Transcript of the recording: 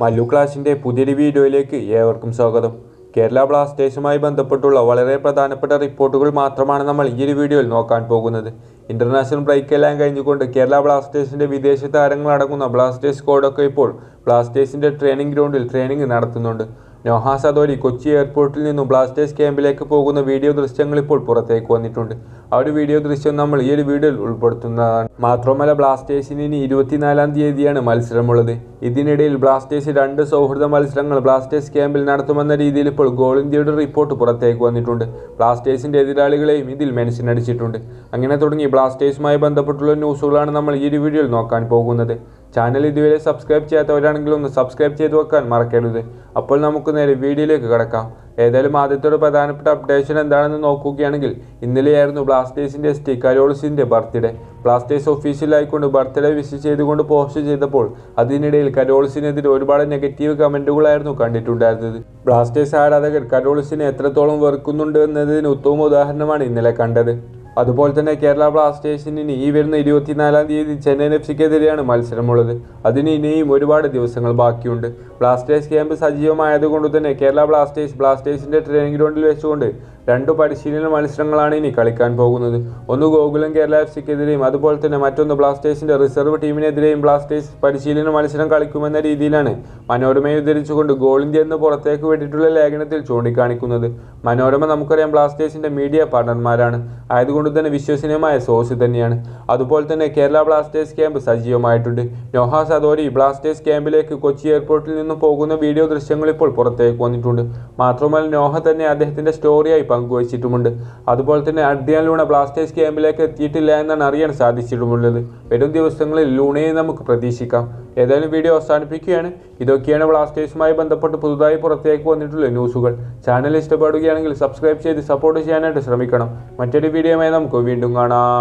മല്ലു ക്ലാഷിന്റെ പുതിയൊരു വീഡിയോയിലേക്ക് ഏവർക്കും സ്വാഗതം. കേരള ബ്ലാസ്റ്റേഴ്സുമായി ബന്ധപ്പെട്ടുള്ള വളരെ പ്രധാനപ്പെട്ട റിപ്പോർട്ടുകൾ മാത്രമാണ് നമ്മൾ ഈ ഒരു വീഡിയോയിൽ നോക്കാൻ പോകുന്നത്. ഇന്റർനാഷണൽ ബ്രേക്ക് എല്ലാം കഴിഞ്ഞുകൊണ്ട് കേരള ബ്ലാസ്റ്റേഴ്സിന്റെ വിദേശ താരങ്ങളടങ്ങുന്ന ബ്ലാസ്റ്റേഴ്സ് സ്ക്വാഡൊക്കെ ഇപ്പോൾ ബ്ലാസ്റ്റേഴ്സിന്റെ ട്രെയിനിങ് ഗ്രൗണ്ടിൽ ട്രെയിനിങ് നടത്തുന്നുണ്ട്. നോഹ സദോരി കൊച്ചി എയർപോർട്ടിൽ നിന്നും ബ്ലാസ്റ്റേഴ്സ് ക്യാമ്പിലേക്ക് പോകുന്ന വീഡിയോ ദൃശ്യങ്ങൾ ഇപ്പോൾ പുറത്തേക്ക് വന്നിട്ടുണ്ട്. ആ ഒരു വീഡിയോ ദൃശ്യം നമ്മൾ ഈ ഒരു വീഡിയോയിൽ ഉൾപ്പെടുത്തുന്നതാണ്. മാത്രമല്ല ബ്ലാസ്റ്റേഴ്സിന് ഇനി ഇരുപത്തിനാലാം തീയതിയാണ് മത്സരമുള്ളത്. ഇതിനിടയിൽ ബ്ലാസ്റ്റേഴ്സ് രണ്ട് സൗഹൃദ മത്സരങ്ങൾ ബ്ലാസ്റ്റേഴ്സ് ക്യാമ്പിൽ നടത്തുമെന്ന രീതിയിൽ ഇപ്പോൾ ഗോൾ ഇന്ത്യയുടെ റിപ്പോർട്ട് പുറത്തേക്ക് വന്നിട്ടുണ്ട്. ബ്ലാസ്റ്റേഴ്സിന്റെ എതിരാളികളെയും ഇതിൽ മെൻഷൻ അടിച്ചിട്ടുണ്ട്. അങ്ങനെ തുടങ്ങി ബ്ലാസ്റ്റേഴ്സുമായി ബന്ധപ്പെട്ടുള്ള ന്യൂസുകളാണ് നമ്മൾ ഈ ഒരു വീഡിയോയിൽ നോക്കാൻ പോകുന്നത്. ചാനൽ ഇതുവരെ സബ്സ്ക്രൈബ് ചെയ്യാത്തവരാണെങ്കിൽ ഒന്ന് സബ്സ്ക്രൈബ് ചെയ്ത് വെക്കാൻ മറക്കരുത്. അപ്പോൾ നമുക്ക് നേരെ വീഡിയോയിലേക്ക് കിടക്കാം. ഏതായാലും ആദ്യത്തെ ഒരു പ്രധാനപ്പെട്ട അപ്ഡേഷൻ എന്താണെന്ന് നോക്കുകയാണെങ്കിൽ ഇന്നലെയായിരുന്നു ടി കരോൾസിന്റെ ബർത്ത്ഡേ ബ്ലാസ്റ്റേഴ്സ് ഒഫീഷ്യലായിക്കൊണ്ട് ബർത്ത്ഡേ വിഷ് ചെയ്തുകൊണ്ട് പോസ്റ്റ് ചെയ്തപ്പോൾ അതിനിടയിൽ കരോൾസിനെതിരെ ഒരുപാട് നെഗറ്റീവ് കമന്റുകളായിരുന്നു കണ്ടിട്ടുണ്ടായിരുന്നത്. ബ്ലാസ്റ്റേഴ്സ് ആരാധകർ കരോൾസിനെ എത്രത്തോളം വെറുക്കുന്നുണ്ട് എന്നതിന് ഉത്തമ ഉദാഹരണമാണ് ഇന്നലെ കണ്ടത്. അതുപോലെ തന്നെ കേരള ബ്ലാസ്റ്റേഴ്സിന് ഈ വരുന്ന ഇരുപത്തിനാലാം തീയതി ചെന്നൈയിൻ എഫ് സിക്കെതിരെയാണ് മത്സരമുള്ളത്. അതിന് ഇനിയും ഒരുപാട് ദിവസങ്ങൾ ബാക്കിയുണ്ട്. ബ്ലാസ്റ്റേഴ്സ് ക്യാമ്പ് സജീവമായതുകൊണ്ട് തന്നെ കേരള ബ്ലാസ്റ്റേഴ്സ് ബ്ലാസ്റ്റേഴ്സിന്റെ ട്രെയിനിങ് ഗ്രൗണ്ടിൽ വെച്ചുകൊണ്ട് രണ്ട് പരിശീലന മത്സരങ്ങളാണ് ഇനി കളിക്കാൻ പോകുന്നത്. ഒന്ന് ഗോകുലം കേരള എഫ് സിക്കെതിരെയും അതുപോലെ തന്നെ മറ്റൊന്ന് ബ്ലാസ്റ്റേഴ്സിന്റെ റിസർവ് ടീമിനെതിരെയും ബ്ലാസ്റ്റേഴ്സ് പരിശീലന മത്സരം കളിക്കുമെന്ന രീതിയിലാണ് മനോരമയെ ഉദ്ധരിച്ചുകൊണ്ട് ഗോൾ ഇന്ത്യ എന്ന് പുറത്തേക്ക് വിട്ടിട്ടുള്ള ലേഖനത്തിൽ ചൂണ്ടിക്കാണിക്കുന്നത്. മനോരമ നമുക്കറിയാം ബ്ലാസ്റ്റേഴ്സിന്റെ മീഡിയ പാർട്ണർമാരാണ്. ആയതുകൊണ്ട് തന്നെ വിശ്വസനീയമായ സോഴ്സ് തന്നെയാണ്. അതുപോലെ തന്നെ കേരള ബ്ലാസ്റ്റേഴ്സ് ക്യാമ്പ് സജീവമായിട്ടുണ്ട്. നോഹ സദോരി ബ്ലാസ്റ്റേഴ്സ് ക്യാമ്പിലേക്ക് കൊച്ചി എയർപോർട്ടിൽ നിന്നും പോകുന്ന വീഡിയോ ദൃശ്യങ്ങൾ ഇപ്പോൾ പുറത്തേക്ക് വന്നിട്ടുണ്ട്. മാത്രമല്ല നോഹ തന്നെ അദ്ദേഹത്തിന്റെ സ്റ്റോറിയായി പങ്കുവച്ചിട്ടുമുണ്ട്. അതുപോലെ തന്നെ അഡ്രിയാൻ ലൂണ ബ്ലാസ്റ്റേഴ്സ് ക്യാമ്പിലേക്ക് എത്തിയിട്ടില്ല എന്നാണ് അറിയാൻ സാധിച്ചിട്ടുമുള്ളത്. വരും ദിവസങ്ങളിൽ ലൂണയെ നമുക്ക് പ്രതീക്ഷിക്കാം. ഏതായാലും വീഡിയോ അവസാനിപ്പിക്കുകയാണ്. ഇതൊക്കെയാണ് ബ്ലാസ്റ്റേഴ്സുമായി ബന്ധപ്പെട്ട് പുതുതായി പുറത്തേക്ക് വന്നിട്ടുള്ള ന്യൂസുകൾ. ചാനൽ ഇഷ്ടപ്പെടുകയാണെങ്കിൽ സബ്സ്ക്രൈബ് ചെയ്ത് സപ്പോർട്ട് ചെയ്യാനായിട്ട് ശ്രമിക്കണം. മറ്റൊരു വീഡിയോയുമായി നമുക്ക് വീണ്ടും കാണാം.